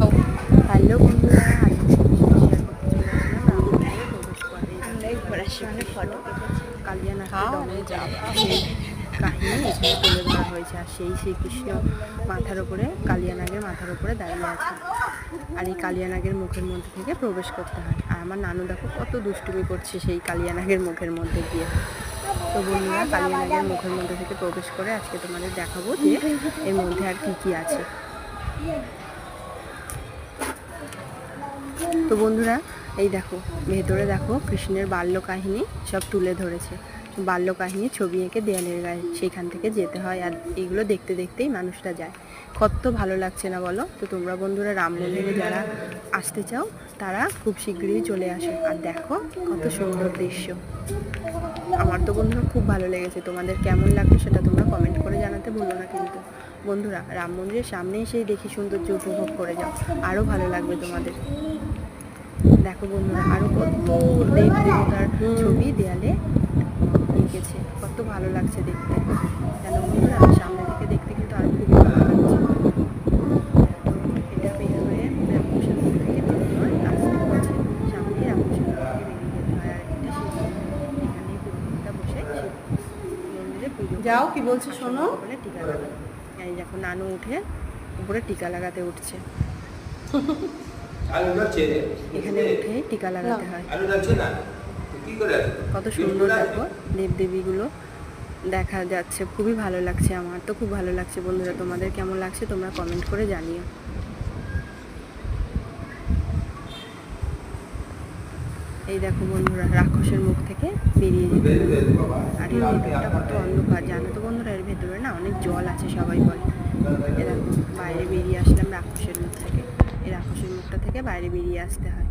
Hello বন্ধুরা কাহিনী এখানে তুলে ধরা হয়েছে আর সেই শ্রীকৃষ্ণ মাথার উপরে কালিয়ানাগের মাথার উপরে দাঁড়িয়ে আছে আর এই কালিয়ানাগের মুখের মধ্যে থেকে প্রবেশ করতে হয়। আর আমার নানু দেখো কত দুষ্টুমি করছে সেই কালিয়ানাগের মুখের মধ্যে গিয়ে তো বন্ধুরা কালিয়ানাগের মুখের মধ্যে থেকে প্রবেশ করে আজকে তোমাদের দেখাবো যে এর মধ্যে আর কি কি আছে। তো বন্ধুরা, এই দেখো, ভেতরে দেখো কৃষ্ণের বাল্য কাহিনী সব তুলে ধরেছে। বাল্য কাহিনী ছবি এঁকে দেয়ালের গায়ে সেইখান থেকে যেতে হয় আর এগুলো দেখতে দেখতেই মানুষটা যায়। কত ভালো লাগছে না বলো? তো তোমরা বন্ধুরা রামমন্দিরে যারা আসতে চাও, তারা খুব শীঘ্রই চলে আসো। আর দেখো কত সুন্দর দৃশ্য। আমার তো বন্ধুরা খুব ভালো লেগেছে। তোমাদের কেমন লাগল সেটা তোমরা কমেন্ট করে জানাতে ভুলো না কিন্তু। বন্ধুরা, রাম মন্দিরের সামনেই সেই দেখি সৌন্দর্য উপভোগ করে যাও। আরও ভালো লাগবে তোমাদের। দেখো বন্ধুরা আরও কত দেব দেবতার ছবি দেয়ালে এঁকেছে। কত ভালো লাগছে দেখতে কেন বন্ধুরা সামনে থেকে দেখতে কিন্তু আরও খুবই ভালো লাগছে তো এটা বের হয়ে রামকৃষ্ণ থেকে বেরোতে হয় রাস্তা আছে সামনে রামকৃষ্ণ থেকে বেরিয়ে যেতে হয় আর এটা শিব এখানে পুরোহিতটা বসে শিব মন্দিরে পুজো করে। যাও, কি বলছো শোনো? বলে টিকা লাগাবে এই দেখো নানু উঠে উপরে টিকা লাগাতে উঠছে। আলু যাচ্ছে এখানে উঠে টিকা লাগাতে হয়। আলু যাচ্ছে না? কি করে কত সুন্দর দেখো দেবদেবীগুলো দেখা যাচ্ছে। খুবই ভালো লাগছে আমার তো খুব ভালো লাগছে বন্ধুরা তোমাদের কেমন লাগছে তোমরা কমেন্ট করে জানিও। এই দেখো বন্ধুরা, রাক্ষসের মুখ থেকে বেরিয়ে যেতে আর এর ভেতরটা কত অন্ধকার, জানো তো বন্ধুরা, এর ভেতরে না অনেক জল আছে, সবাই বলে। এ দেখো, বাইরে বেরিয়ে আসলাম রাক্ষসের মুখ থেকে। এই রাক্ষসের মুখটা থেকে বাইরে বেরিয়ে আসতে হয়।